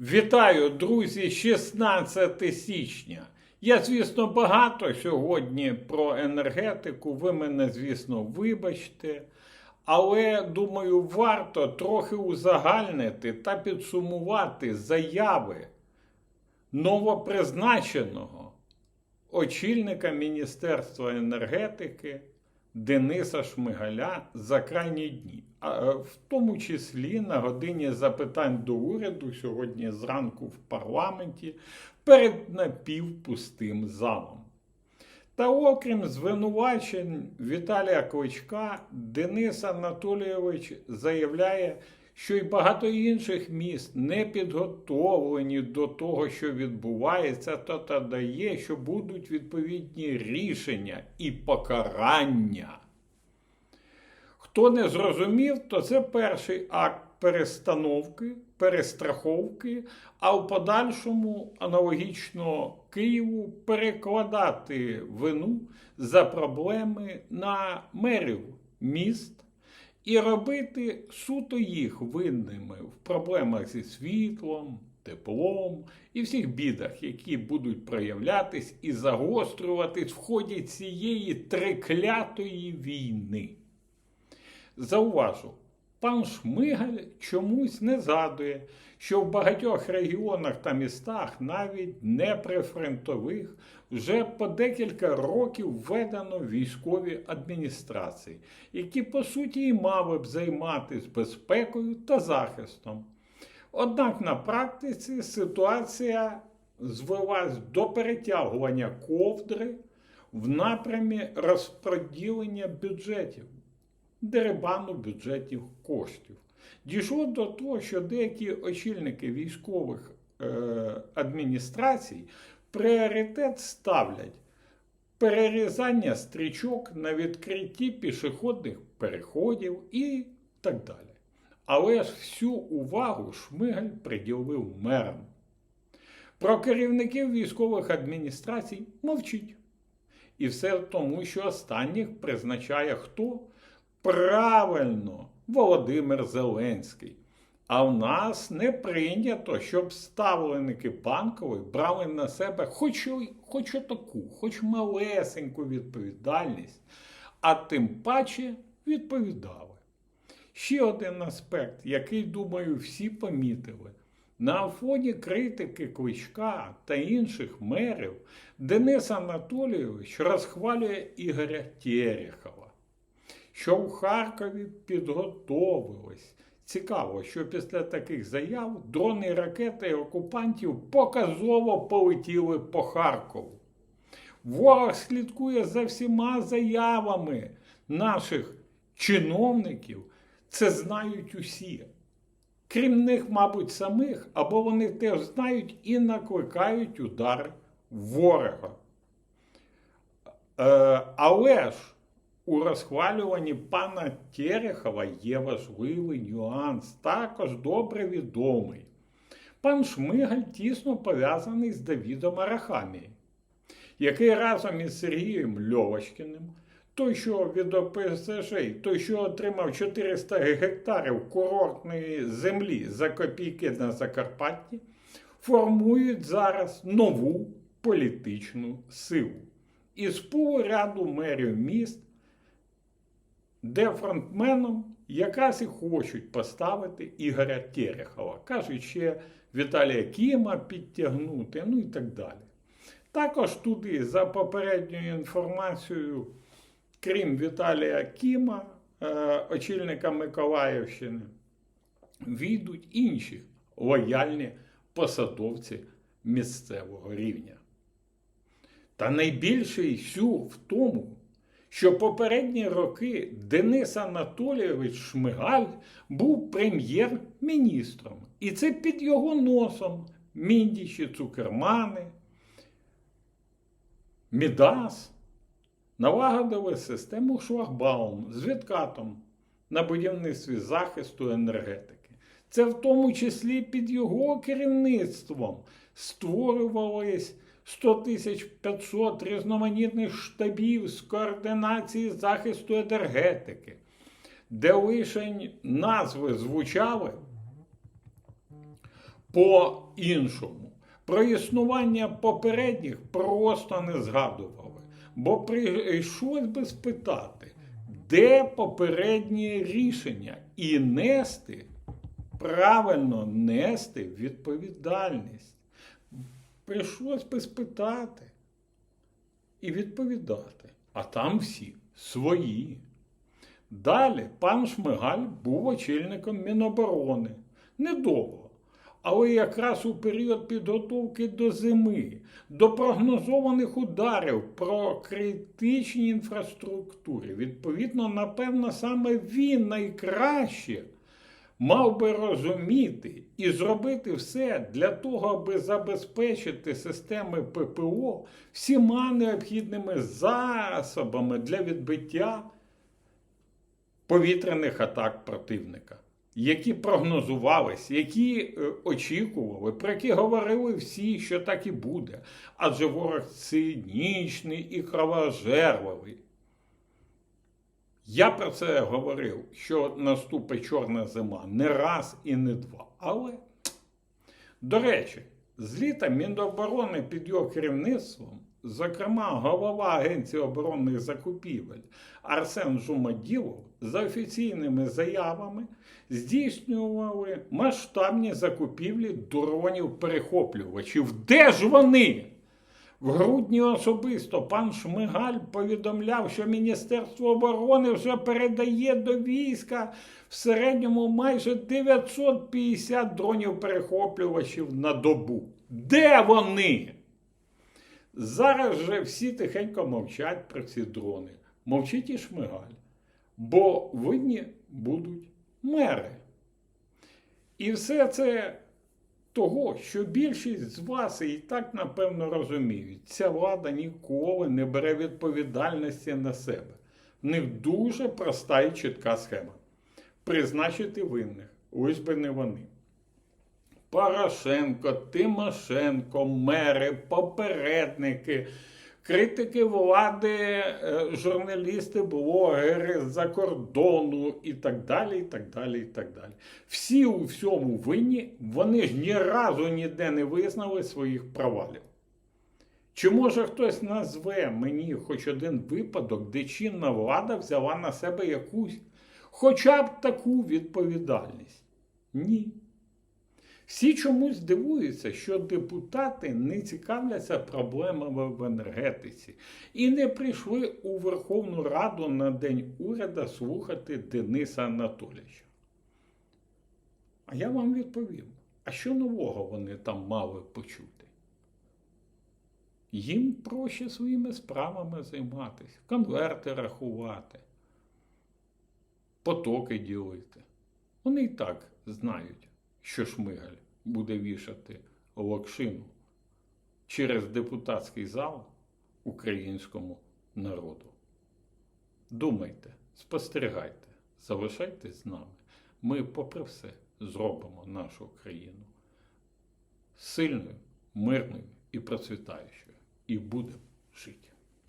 Вітаю, друзі, 16 січня. Я, звісно, багато сьогодні про енергетику. Ви мене, звісно, вибачте. Але думаю, варто трохи узагальнити та підсумувати заяви новопризначеного очільника Міністерства енергетики Дениса Шмигаля за крайні дні, а е, в тому числі на годині запитань до уряду сьогодні зранку в парламенті перед напівпустим залом. Та окрім звинувачень Віталія Кличка, Денис Анатолійович заявляє, що й багато інших міст не підготовлені до того, що відбувається, та та дає, що будуть відповідні рішення і покарання. Хто не зрозумів, то це перший акт перестановки, перестраховки, а в подальшому аналогічно Києву перекладати вину за проблеми на мерів міст і робити суто їх винними в проблемах зі світлом, теплом і всіх бідах, які будуть проявлятись і загострюватись в ході цієї триклятої війни. Зауважу, пан Шмигаль чомусь не згадує, що в багатьох регіонах та містах, навіть не прифронтових, вже по декілька років введено військові адміністрації, які по суті і мали б займатися безпекою та захистом. Однак на практиці ситуація звелась до перетягування ковдри в напрямі розподілення бюджетів дерибану бюджетів коштів. Дійшло до того, що деякі очільники військових е, адміністрацій пріоритет ставлять перерізання стрічок на відкритті пішохідних переходів і так далі. Але ж всю увагу Шмигаль приділив мерам. Про керівників військових адміністрацій мовчить. І все тому, що останніх призначає хто? Правильно, Володимир Зеленський. А в нас не прийнято, щоб ставленики банкової брали на себе хоч, хоч отаку, хоч малесеньку відповідальність, а тим паче відповідали. Ще один аспект, який, думаю, всі помітили. На фоні критики Кличка та інших мерів Денис Анатолійович розхвалює Ігоря Терехова що в Харкові підготовились. Цікаво, що після таких заяв дрони ракети окупантів показово полетіли по Харкову. Ворог слідкує за всіма заявами наших чиновників. Це знають усі. Крім них, мабуть, самих, або вони теж знають і накликають удар ворога. Е, але ж у розхвалюванні пана Терехова є важливий нюанс, також добре відомий. Пан Шмигаль тісно пов'язаний з Давідом Арахамією, який разом із Сергієм Льовочкіним, той, що від ОПСЖ, той, що отримав 400 гектарів курортної землі за копійки на Закарпатті, формують зараз нову політичну силу. Із пулу ряду мерів міст де фронтменом якраз і хочуть поставити Ігоря Терехова. Кажуть, ще Віталія Кіма підтягнути, ну і так далі. Також туди, за попередньою інформацією, крім Віталія Кіма, е, очільника Миколаївщини, війдуть інші лояльні посадовці місцевого рівня. Та найбільший сюр в тому, що попередні роки Денис Анатолійович Шмигаль був прем'єр-міністром. І це під його носом Міндічі, Цукермани, Мідас налагодили систему шлагбаум з відкатом на будівництві захисту енергетики. Це в тому числі під його керівництвом створювались 100 тисяч 500 різноманітних штабів з координації захисту енергетики, де лише назви звучали по-іншому. Про існування попередніх просто не згадували. Бо прийшлось би спитати, де попередні рішення і нести, правильно нести відповідальність. Прийшлось би спитати і відповідати. А там всі свої. Далі пан Шмигаль був очільником Міноборони. Недовго. Але якраз у період підготовки до зими, до прогнозованих ударів про критичні інфраструктури, відповідно, напевно, саме він найкраще мав би розуміти і зробити все для того, аби забезпечити системи ППО всіма необхідними засобами для відбиття повітряних атак противника, які прогнозувались, які е, очікували, про які говорили всі, що так і буде. Адже ворог цинічний і кровожерливий. Я про це говорив, що наступить чорна зима не раз і не два. Але, до речі, з літа Міноборони під його керівництвом, зокрема, голова Агенції оборонних закупівель Арсен Жумаділов за офіційними заявами здійснювали масштабні закупівлі дронів-перехоплювачів. Де ж вони? В грудні особисто пан Шмигаль повідомляв, що Міністерство оборони вже передає до війська в середньому майже 950 дронів-перехоплювачів на добу. Де вони? Зараз же всі тихенько мовчать про ці дрони. Мовчить і Шмигаль. Бо винні будуть мери. І все це того, що більшість з вас і так напевно розуміють, ця влада ніколи не бере відповідальності на себе. В них дуже проста і чітка схема. Призначити винних, ось би не вони. Порошенко, Тимошенко, мери, попередники, критики влади, е, журналісти, блогери з-за кордону і так далі. і так далі, і так далі. Всі у всьому винні, вони ж ні разу ніде не визнали своїх провалів. Чи може хтось назве мені хоч один випадок, де чинна влада взяла на себе якусь, хоча б таку відповідальність? Ні. Всі чомусь дивуються, що депутати не цікавляться проблемами в енергетиці і не прийшли у Верховну Раду на День уряду слухати Дениса Анатолійовича. А я вам відповім: а що нового вони там мали почути? Їм проще своїми справами займатися, конверти рахувати, потоки ділити. Вони і так знають що Шмигаль буде вішати локшину через депутатський зал українському народу. Думайте, спостерігайте, залишайтесь з нами. Ми, попри все, зробимо нашу країну сильною, мирною і процвітаючою. І будемо жити.